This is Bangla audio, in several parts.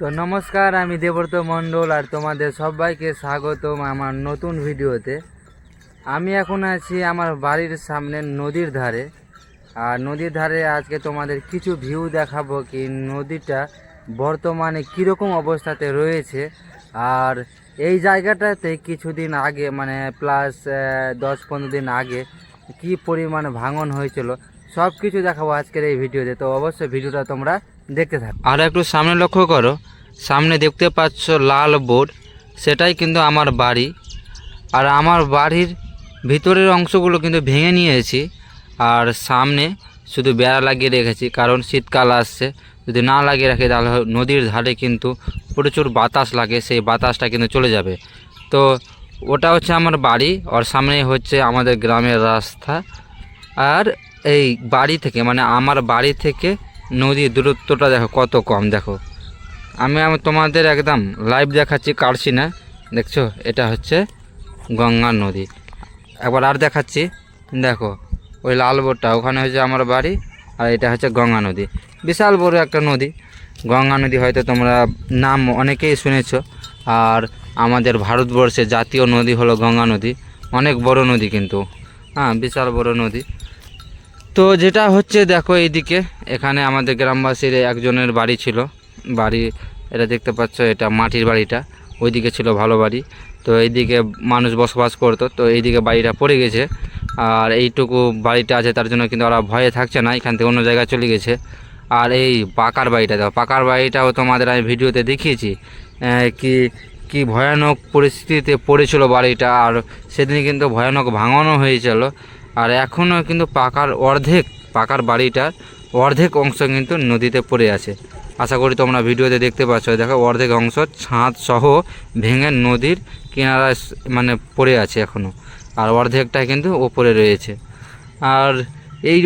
তো নমস্কার, আমি দেবব্রত মণ্ডল আর তোমাদের সবাইকে স্বাগতম আমার নতুন ভিডিওতে। আমি এখন আছি আমার বাড়ির সামনে নদীর ধারে। আর নদীর ধারে আজকে তোমাদের কিছু ভিউ দেখাবো কি নদীটা বর্তমানে কীরকম অবস্থাতে রয়েছে। আর এই জায়গাটাতে কিছুদিন আগে মানে প্লাস দশ পনেরো দিন আগে কি পরিমাণ ভাঙন হয়েছিল সব কিছু দেখাবো আজকের এই ভিডিওতে, তো অবশ্যই ভিডিওটা তোমরা দেখতে থাকো। আর একটু সামনে লক্ষ্য করো। সামনে দেখতে পাচ্ছ লাল বোর্ড, সেটাই কিন্তু আমার বাড়ি। আর আমার বাড়ির ভিতরের অংশগুলো কিন্তু ভেঙে নিয়েছি, আর সামনে শুধু বেড়া লাগিয়ে রেখেছি, কারণ শীতকাল আসছে। যদি না লাগিয়ে রাখি, তাহলে নদীর ধারে কিন্তু প্রচুর বাতাস লাগে, সেই বাতাসটা কিন্তু চলে যাবে। তো ওটা হচ্ছে আমার বাড়ি, আর সামনে হচ্ছে আমাদের গ্রামের রাস্তা। আর এই বাড়ি থেকে মানে আমার বাড়ি থেকে নদীর দূরত্বটা দেখো কত কম, দেখো। আমি আমি, তোমাদের একদম লাইভ দেখাচ্ছি কাটছি না দেখছ? এটা হচ্ছে গঙ্গা নদী। একবার আর দেখাচ্ছি, দেখো, ওই লাল বোটটা, ওখানে হচ্ছে আমার বাড়ি, আর এটা হচ্ছে গঙ্গা নদী। বিশাল বড় একটা নদী। গঙ্গা নদী হয়তো তোমরা নাম অনেকেই শুনেছ, আর আমাদের ভারতবর্ষের জাতীয় নদী হলো গঙ্গা নদী। অনেক বড় নদী কিন্তু। হ্যাঁ বিশাল বড় নদী। তো যেটা হচ্ছে, দেখো এইদিকে, এখানে আমাদের গ্রামবাসীর একজনের বাড়ি ছিল। বাড়ি, এটা দেখতে পাচ্ছ, এটা মাটির বাড়িটা। ওইদিকে ছিল ভালো বাড়ি। তো এইদিকে মানুষ বসবাস করতো, তো এইদিকে বাড়িটা পড়ে গেছে। আর এইটুকু বাড়িটা আছে, তার জন্য কিন্তু ওরা ভয়ে থাকছে না, এখান থেকে অন্য জায়গায় চলে গেছে। আর এই পাকার বাড়িটা, দেখো, পাকার বাড়িটাও তোমাদের আমি ভিডিওতে দেখিয়েছি কি কি ভয়ানক পরিস্থিতিতে পড়েছিল বাড়িটা। আর সেদিন কিন্তু ভয়ানক ভাঙনও হয়েছিল। আর এখনও কিন্তু পাকার অর্ধেক, পাকার বাড়িটার অর্ধেক অংশ কিন্তু নদীতে পড়ে আছে। আশা করি তোমরা ভিডিওতে দেখতে পাচ্ছ দেখো অর্ধেক অংশ ছাদ সহ ভেঙে নদীর কিনারায় স- মানে পড়ে আছে এখনও আর অর্ধেকটা কিন্তু ওপরে রয়েছে। আর এই,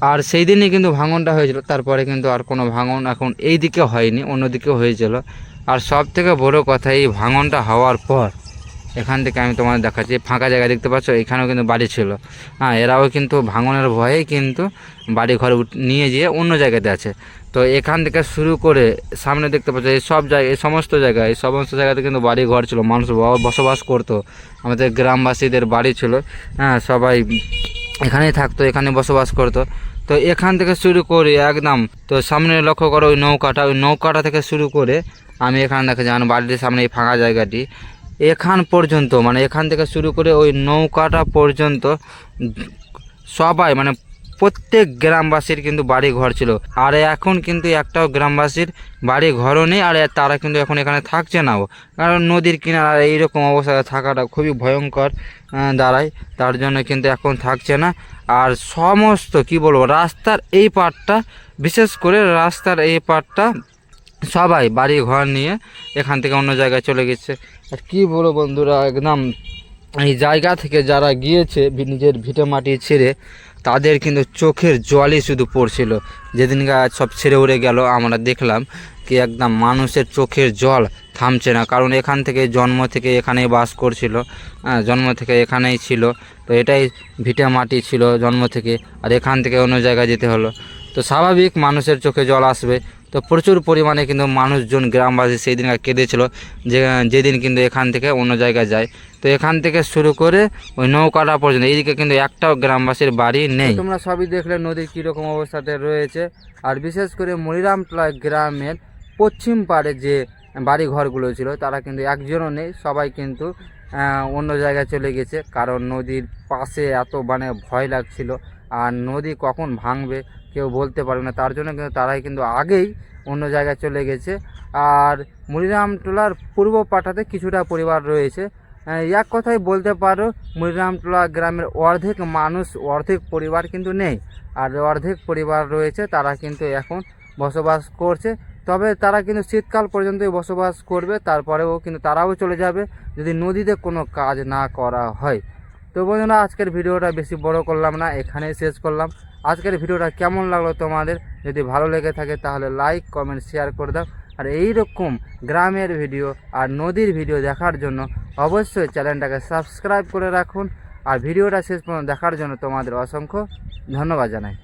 আর সেই দিনই কিন্তু ভাঙনটা হয়েছিল, তারপরে কিন্তু আর কোনো ভাঙন এখন এই দিকে হয়নি অন্যদিকে হয়েছিল। আর সব থেকে বড় কথা, এই ভাঙনটা হওয়ার পর এখান থেকে আমি তোমাদের দেখাচ্ছি ফাঁকা জায়গা দেখতে পাচ্ছ, এখানেও কিন্তু বাড়ি ছিল। হ্যাঁ এরাও কিন্তু ভাঙনের ভয়েই কিন্তু বাড়ি ঘর নিয়ে যেয়ে অন্য জায়গাতে আছে। তো এখান থেকে শুরু করে সামনে দেখতে পাচ্ছ, এই সব জায়গায় এই সমস্ত জায়গায় এই সমস্ত জায়গাতে কিন্তু বাড়ি ঘর ছিল, মানুষ বসবাস করতো। আমাদের গ্রামবাসীদের বাড়ি ছিল হ্যাঁ সবাই এখানেই থাকতো, এখানে বসবাস করতো। তো এখান থেকে শুরু করে একদম, তো সামনে লক্ষ্য করো ওই নৌকাটা ওই নৌকাটা থেকে শুরু করে আমি এখানে দেখে যান বাড়ির সামনে এই ফাঁকা জায়গাটি এখান পর্যন্ত মানে এখান থেকে শুরু করে ওই নৌকাটা পর্যন্ত সবাই মানে প্রত্যেক গ্রামবাসীর কিন্তু বাড়ি ঘর ছিল। আর এখন কিন্তু একটাও গ্রামবাসীর বাড়ি ঘরও নেই, আর তারা কিন্তু এখন এখানে থাকছে নাও কারণ নদীর কিনারা এইরকম অবস্থায় থাকাটা খুবই ভয়ঙ্কর দাঁড়ায়। তার জন্য কিন্তু এখন থাকছে না। আর সমস্ত, কি বলব, রাস্তার এই পার্টটা বিশেষ করে রাস্তার এই পার্টটা সবাই বাড়ি ঘর নিয়ে এখান থেকে অন্য জায়গায় চলে গেছে। আর কি বলব বন্ধুরা, একদম এই জায়গা থেকে যারা গিয়েছে নিজের ভিটে মাটি ছেড়ে, তাদের কিন্তু চোখের জলই শুধু পড়ছিল। যেদিন সব ছেড়ে উড়ে গেল, আমরা দেখলাম কি একদম মানুষের চোখের জল থামছে না। কারণ এখান থেকে জন্ম থেকে এখানেই বাস করছিল জন্ম থেকে এখানেই ছিল। তো এটাই ভিটে মাটি ছিল জন্ম থেকে। আর এখান থেকে অন্য জায়গায় যেতে হলো। তো স্বাভাবিক মানুষের চোখে জল আসবে। তো প্রচুর পরিমাণে কিন্তু মানুষজন, গ্রামবাসী সেই দিন কেঁদেছিল যে, যেদিন কিন্তু এখান থেকে অন্য জায়গায় যায়। তো এখান থেকে শুরু করে ওই নৌকাটা পর্যন্ত, এইদিকে কিন্তু একটাও গ্রামবাসীর বাড়ি নেই। তোমরা সবই দেখলে নদীর কীরকম অবস্থাতে রয়েছে। আর বিশেষ করে মনিরামতলা গ্রামের পশ্চিম পাড়ে যে বাড়ি ঘরগুলো ছিল, তারা কিন্তু একজনও নেই। সবাই কিন্তু অন্য জায়গায় চলে গেছে। কারণ নদীর পাশে এত মানে ভয় লাগছিল। আর নদী কখন ভাঙবে কেউ বলতে পারবে না। তার জন্য কিন্তু তারাই কিন্তু আগেই অন্য জায়গায় চলে গেছে। আর মনিরামটোলার পূর্ব পাটাতে কিছুটা পরিবার রয়েছে। এক কথায় বলতে পারো মনিরামটোলা গ্রামের অর্ধেক মানুষ, অর্ধেক পরিবার কিন্তু নেই। আর অর্ধেক পরিবার রয়েছে, তারা কিন্তু এখন বসবাস করছে। তবে তারা কিন্তু শীতকাল পর্যন্তই বসবাস করবে, তারপরেও কিন্তু তারাও চলে যাবে। যদি নদীতে কোনো কাজ না করা হয় তো বন্ধুরা, আজকের ভিডিওটা বেশি বড় করলাম না, এখানেই শেষ করলাম। আজকের ভিডিওটা কেমন লাগল তোমাদের? যদি ভালো লেগে থাকে তাহলে লাইক কমেন্ট শেয়ার করে দাও। আর এই রকম গ্রামের ভিডিও আর নদীর ভিডিও দেখার জন্য অবশ্যই চ্যানেলটাকে সাবস্ক্রাইব করে রাখুন। আর ভিডিওটা শেষ পর্যন্ত দেখার জন্য তোমাদের অসংখ্য ধন্যবাদ জানাই।